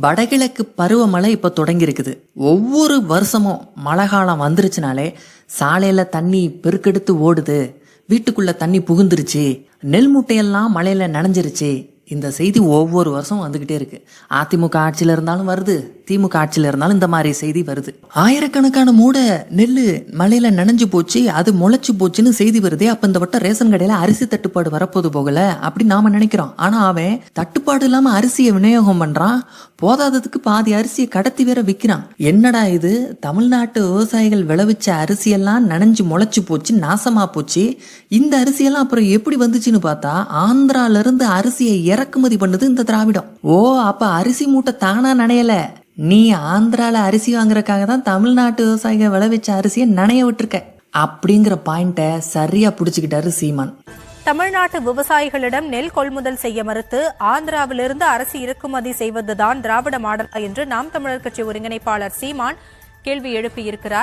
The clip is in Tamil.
வடகிழக்கு பருவமழை இப்போ தொடங்கியிருக்குது. ஒவ்வொரு வருஷமும் மழை காலம் வந்துருச்சுனாலே சாலையில் தண்ணி பெருக்கெடுத்து ஓடுது. வீட்டுக்குள்ளே தண்ணி புகுந்துருச்சு. நெல் மூட்டையெல்லாம் மழையில் நனைஞ்சிருச்சு. இந்த செய்தி ஒவ்வொரு வருஷம் வந்துக்கிட்டே இருக்குது அதிமுக ஆட்சியில் இருந்தாலும் வருது. திமுக ஆட்சியில் இருந்தாலும் இந்த மாதிரி செய்தி வருது. ஆயிரக்கணக்கான மூட நெல் மழையில நனைஞ்சு போச்சு அது முளைச்சு போச்சுன்னு செய்தி வருதே அப்ப இந்த வட்டம் ரேஷன் கடையில அரிசி தட்டுப்பாடு வரப்போது போகல அப்படி நாம நினைக்கிறோம். ஆனா அவன் தட்டுப்பாடு இல்லாம அரிசியை விநியோகம் பண்றான் போதாததுக்கு பாதி அரிசியை கடத்தி வேற விற்கிறான் என்னடா இது? தமிழ்நாட்டு விவசாயிகள் விளைவிச்ச அரிசியெல்லாம் நனைஞ்சு முளைச்சு போச்சு நாசமா போச்சு. இந்த அரிசியெல்லாம் அப்புறம் எப்படி வந்துச்சுன்னு பார்த்தா ஆந்திரால இருந்து அரிசியை இறக்குமதி பண்ணுது இந்த திராவிடம். ஓ அப்ப அரிசி மூட்டை தானா நனையல? நீ ஆந்திரால அரிசி வாங்குறதுக்காக தான் தமிழ்நாட்டு விவசாயிகள் விளைவிச்ச அரிசியை நனைய விட்டுருக்க. அப்படிங்கிற பாயிண்ட்டை சரியா புடிச்சுக்கிட்டாரு சீமான். தமிழ்நாட்டு விவசாயிகளிடம் நெல் கொள்முதல் செய்ய மறுத்து ஆந்திராவிலிருந்து அரசு இறக்குமதி செய்வதுதான் திராவிட மாடல் என்று நாம் தமிழர் கட்சி ஒருங்கிணைப்பாளர் சீமான் கேள்வி எழுப்பியிருக்கிறார்.